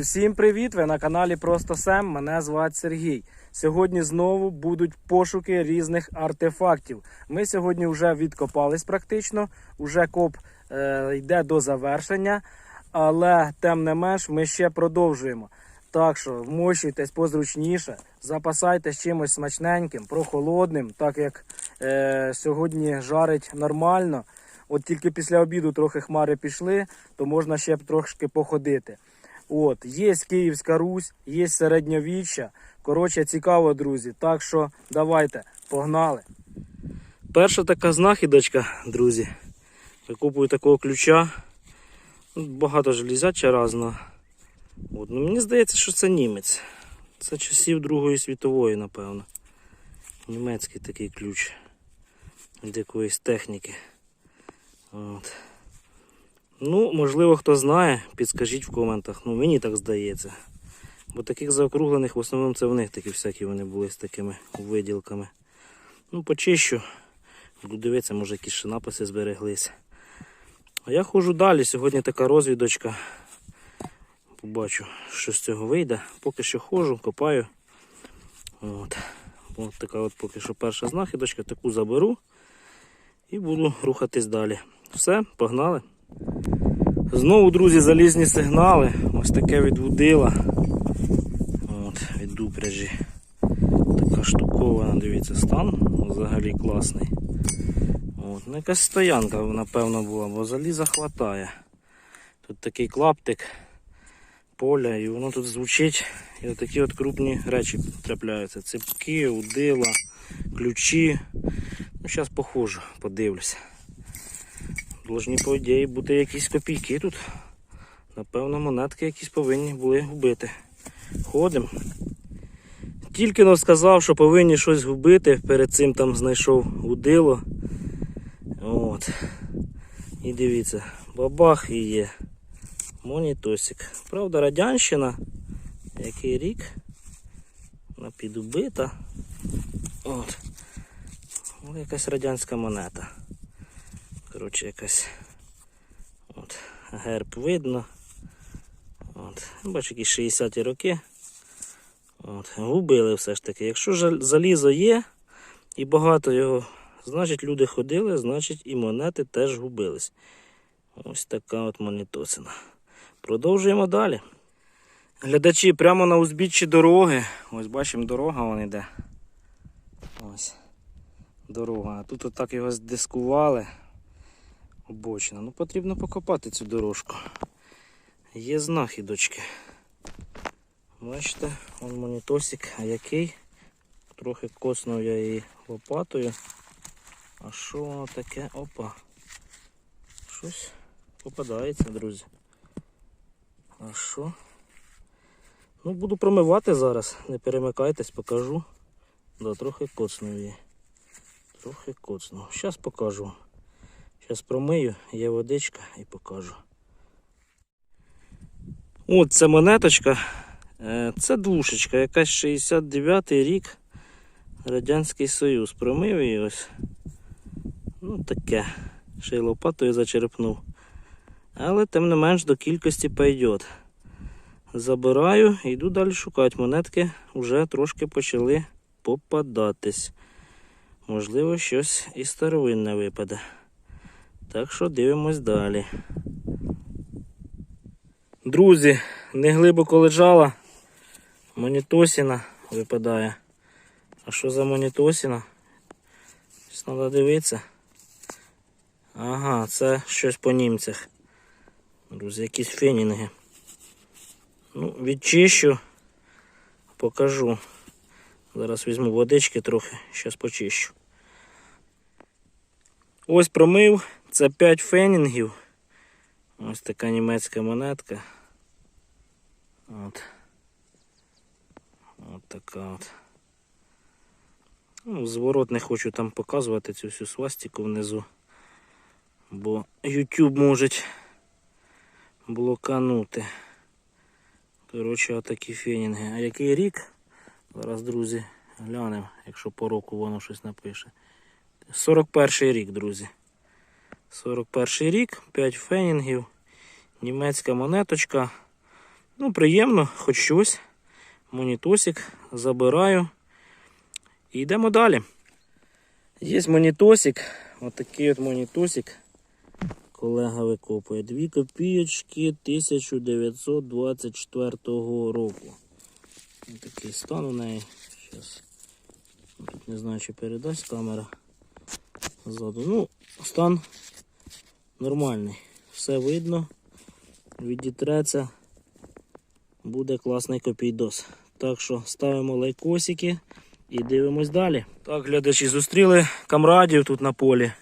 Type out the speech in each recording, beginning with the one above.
Всім привіт! Ви на каналі Просто Сем. Мене звати Сергій. Сьогодні знову будуть пошуки різних артефактів. Ми сьогодні вже відкопались практично, уже коп е, йде до завершення, але тим не менш ми ще продовжуємо. Так що вмощуйтесь позручніше, запасайтесь чимось смачненьким, прохолодним, так як е, сьогодні жарить нормально. От тільки після обіду трохи хмари пішли, то можна ще трошки походити. От, є Київська Русь, є середньовіччя. Коротше, цікаво, друзі. Так що давайте, погнали. Перша така знахідочка, друзі. Викупую такого ключа. Багато железяча разного. Ну, мені здається, що це німець. Це часів Другої світової, напевно. Німецький такий ключ від якоїсь техніки. От. Ну, можливо, хто знає, підскажіть в коментах. Ну, мені так здається. Бо таких заокруглених, в основному це в них такі всякі вони були з такими виділками. Ну, почищу. Буду дивитися, може якісь написи збереглися. А я ходжу далі. Сьогодні така розвідочка. Побачу, що з цього вийде. Поки що ходжу, копаю. От. От така от поки що перша знахідочка, таку заберу і буду рухатись далі. Все, погнали. Знову, друзі, залізні сигнали. Ось таке від Вудила. От, від дупряжі. Така штукована, дивіться, стан взагалі класний. От, ну, якась стоянка, напевно, була, бо заліза хватає. Тут такий клаптик поля, і воно тут звучить. І отакі от крупні речі трапляються. Ципки, удила, ключі. Ну, зараз похожу, подивлюся. Должні, по ідеї, бути якісь копійки тут. Напевно, монетки якісь повинні були губити. Ходимо. Тільки но сказав, що повинні щось губити, перед цим там знайшов удило. От. І дивіться, бабах і є. Монітосик. Правда, радянщина. Який рік? Вона підубита. От. Ну, якась радянська монета. Коротше, якась от, герб видно. От. Бачу, якісь 60-ті роки. От. Губили все ж таки. Якщо залізо є і багато його, значить люди ходили, значить і монети теж губились. Ось така от монітосина. Продовжуємо далі. Глядачі прямо на узбіччі дороги. Ось бачимо, дорога вон іде. Ось дорога. Тут отак його здискували. Обочина. Ну потрібно покопати цю дорожку. Є знахідочки. Бачите, он монітосик, а який? Трохи коснув я її лопатою. А що воно таке? Опа. Щось попадається, друзі. А що? Ну, буду промивати зараз, не перемикайтесь, покажу. Да, трохи коцнув її. Трохи коцнув. Зараз покажу. Зараз промию, є водичка і покажу. От ця монеточка. Е, Це двушечка, якась 69-й рік. Радянський Союз. Промив її ось. Ну таке. Ще й лопатою зачерпнув. Але тим не менш до кількості пойдет. Забираю йду далі шукати. Монетки вже трошки почали попадатись. Можливо, щось і старовинне випаде. Так що дивимось далі. Друзі, не глибоко лежала. Монітосіна випадає. А що за монітосіна? Щось треба дивитися. Ага, це щось по німцях. Друзі, якісь фенінги. Ну, відчищу, покажу. Зараз візьму водички трохи, зараз почищу. Ось промив. Це 5 фенінгів. Ось така німецька монетка. От. От така от. Ну, зворот не хочу там показувати цю всю свастику внизу. Бо YouTube може блоканути. Коротше, отакі фенінги. А який рік? Зараз, друзі, глянемо, якщо по року воно щось напише. 41 рік, друзі. 41 рік, 5 фенінгів, німецька монеточка. Ну, приємно, хоч щось. Монітосик забираю. І йдемо далі. Є монітосик. Отакий от монітосик. Колега викопує. Дві копійочки 1924 року. Ось такий стан у неї. Зараз. Тут не знаю, чи передасть камера ззаду. Ну, стан нормальний. Все видно. Відітреться. Буде класний копійдос. Так що ставимо лайкосики і дивимось далі. Так, глядачі, зустріли камрадів тут на полі.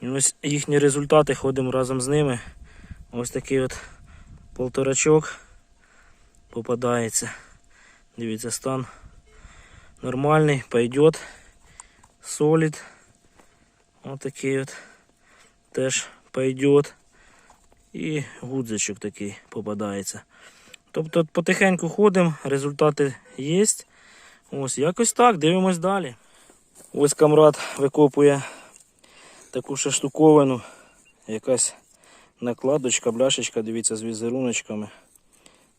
І ось їхні результати ходимо разом з ними. Ось такий от полторачок попадається. Дивіться, стан нормальний, пойдет. Солід. Ось такий от теж пойдет. І гудзичок такий попадається. Тобто потихеньку ходимо, результати є. Ось якось так, дивимось далі. Ось камрад викопує таку ще штуковину. Якась накладочка, бляшечка, дивіться, з візеруночками.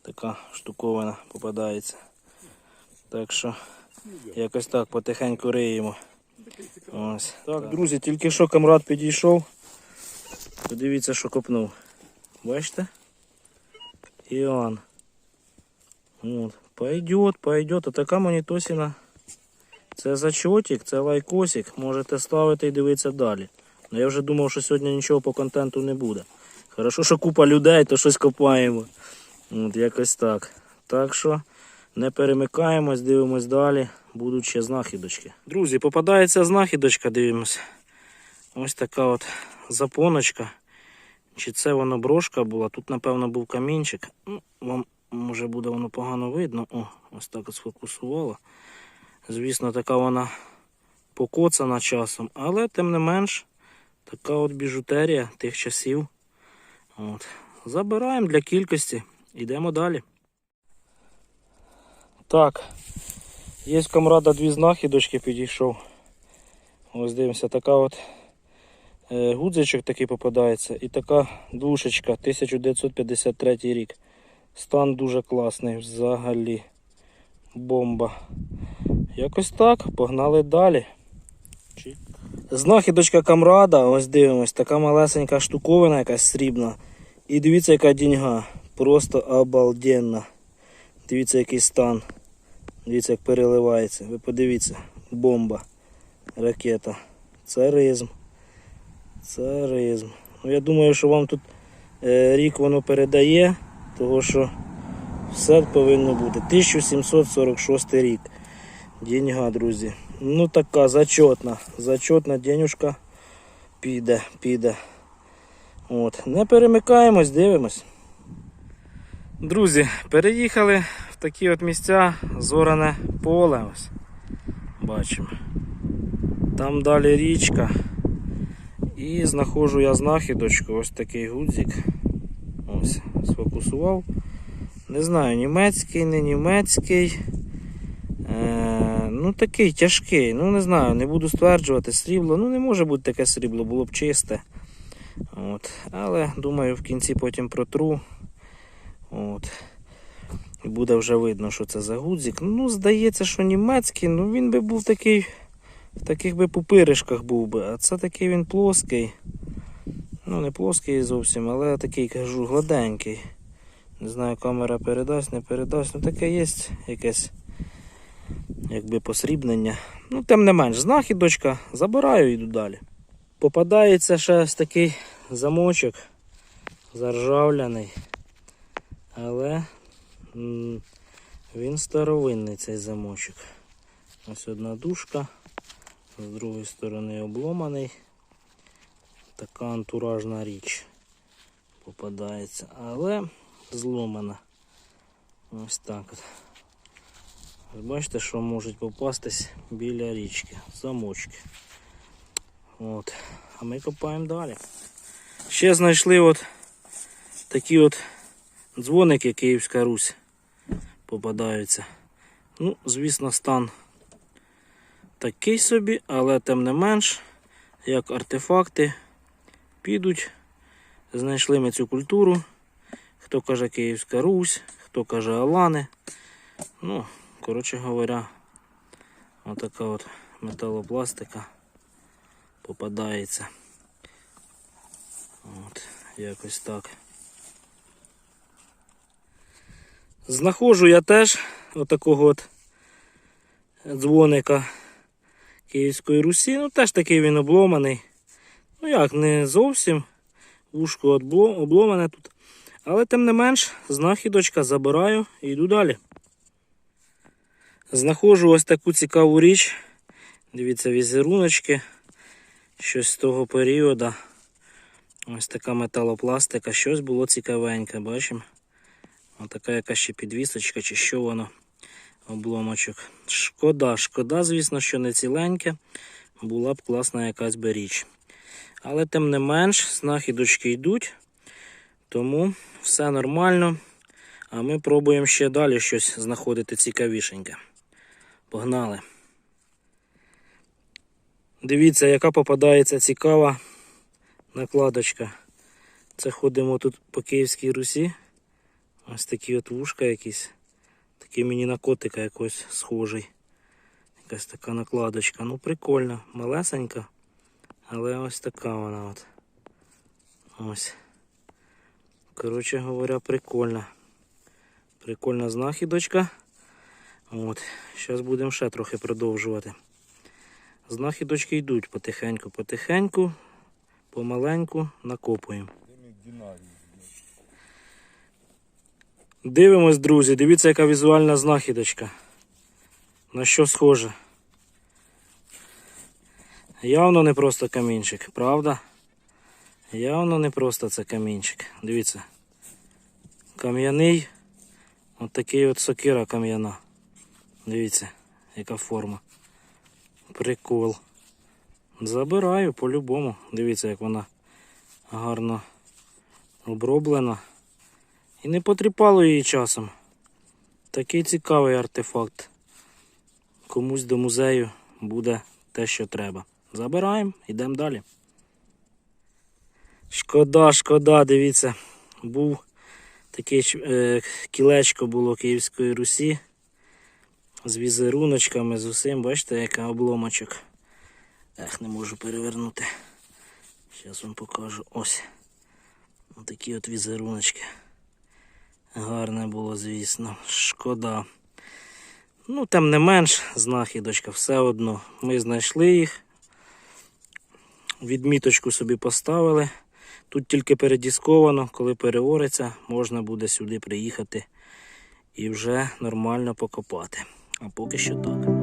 Така штуковина попадається. Так що якось так потихеньку риємо. Ось. Так, друзі, тільки що камрад підійшов. Подивіться, що копнув. Бачите? Іоанн. От. Пойдет, пойдет. А така монітосіна. Це зачотик, це лайкосик. Можете ставити і дивитися далі. Ну я вже думав, що сьогодні нічого по контенту не буде. Хорошо, що купа людей, то щось копаємо. От якось так. Так що не перемикаємось, дивимось далі. Будуть ще знахідочки. Друзі, попадається знахідочка, дивимось. Ось така от запоночка. Чи це воно брошка була? Тут, напевно, був камінчик. Ну, вам може буде воно погано видно. О, ось так сфокусувало. Звісно, така вона покоцана часом, але тим не менш, така от біжутерія тих часів. От. Забираємо для кількості. Йдемо далі. Так, є камрада дві знахідочки підійшов. Ось дивимося, така от гудзичок такий попадається і така душечка 1953 рік. Стан дуже класний взагалі. Бомба. Якось так, погнали далі. Знахідочка камрада, ось дивимось, така малесенька штуковина якась срібна. І дивіться, яка діньга. Просто обалденна. Дивіться, який стан. Дивіться, як переливається. Ви подивіться, бомба. Ракета. Царизм. Царизм. Ну, я думаю, що вам тут е, рік воно передає, того що все повинно бути. 1746 рік. Деньга, друзі. Ну така зачетна. Зачетна денюшка піде, піде. От. Не перемикаємось, дивимось. Друзі, переїхали в такі от місця, зоране поле. Ось. Бачимо. Там далі річка. І знаходжу я знахідочку, ось такий гудзик. Ось, сфокусував. Не знаю, німецький, не німецький. Е, ну такий тяжкий. Ну не знаю, не буду стверджувати срібло. Ну не може бути таке срібло, було б чисте. От. Але думаю, в кінці потім протру. От. І буде вже видно, що це за гудзик. Ну, здається, що німецький, ну він би був такий, в таких би пупиришках був би. А це такий він плоский. Ну, не плоский зовсім, але такий кажу, гладенький. Не знаю, камера передасть, не передасть. Ну таке є якесь якби посрібнення. Ну, тим не менш, знахідочка, забираю йду далі. Попадається ще ось такий замочок заржавляний. Але він старовинний цей замочок. Ось одна дужка, з другої сторони обломаний. Така антуражна річ попадається, але зломана. Ось так от. Бачите, що можуть попастись біля річки, замочки. От. А ми копаємо далі. Ще знайшли от такі от дзвоники Київська Русь попадаються. Ну, звісно, стан такий собі, але тим не менш, як артефакти підуть. Знайшли ми цю культуру. Хто каже Київська Русь, хто каже Алани. Ну, коротше говоря, отака от металопластика попадається. От, якось так. Знаходжу я теж отакого от дзвоника Київської Русі. Ну, теж такий він обломаний. Ну як, не зовсім. Вушко обломане тут. Але тим не менш, знахідочка забираю і йду далі. Знаходжу ось таку цікаву річ. Дивіться, візеруночки. Щось з того періоду. Ось така металопластика. Щось було цікавеньке, бачимо. Отака якась ще підвісочка, чи що воно. Обломочок. Шкода, шкода, звісно, що не ціленьке. Була б класна якась би річ. Але тим не менш, знахідочки йдуть. Тому все нормально. А ми пробуємо ще далі щось знаходити цікавішеньке. Погнали. Дивіться, яка попадається цікава накладочка. Це ходимо тут по Київській Русі. Ось такі от вушка якісь. Такий мені на котика якось схожий. Якась така накладочка. Ну, прикольна, малесенька. Але ось така вона от. Ось. Коротше говоря, прикольна. Прикольна знахідочка. От. Зараз будемо ще трохи продовжувати. Знахідочки йдуть потихеньку, потихеньку, помаленьку накопуємо. Дивимось, друзі, дивіться, яка візуальна знахідочка. На що схоже? Явно не просто камінчик, правда? Явно не просто це камінчик. Дивіться. Кам'яний. От такий от сокира кам'яна. Дивіться, яка форма. Прикол. Забираю по-любому. Дивіться, як вона гарно оброблена. І не потріпало її часом. Такий цікавий артефакт. Комусь до музею буде те, що треба. Забираємо, йдемо далі. Шкода, шкода, дивіться, був таке е, кілечко було Київської Русі з візеруночками, з усім, бачите, яка обломочок. Ех, не можу перевернути. Зараз вам покажу. Ось. Такі от візеруночки. Гарне було, звісно. Шкода. Ну, тим не менш, знахідочка, все одно. Ми знайшли їх. Відміточку собі поставили. Тут тільки передісковано, коли переориться, можна буде сюди приїхати і вже нормально покопати. А поки що так.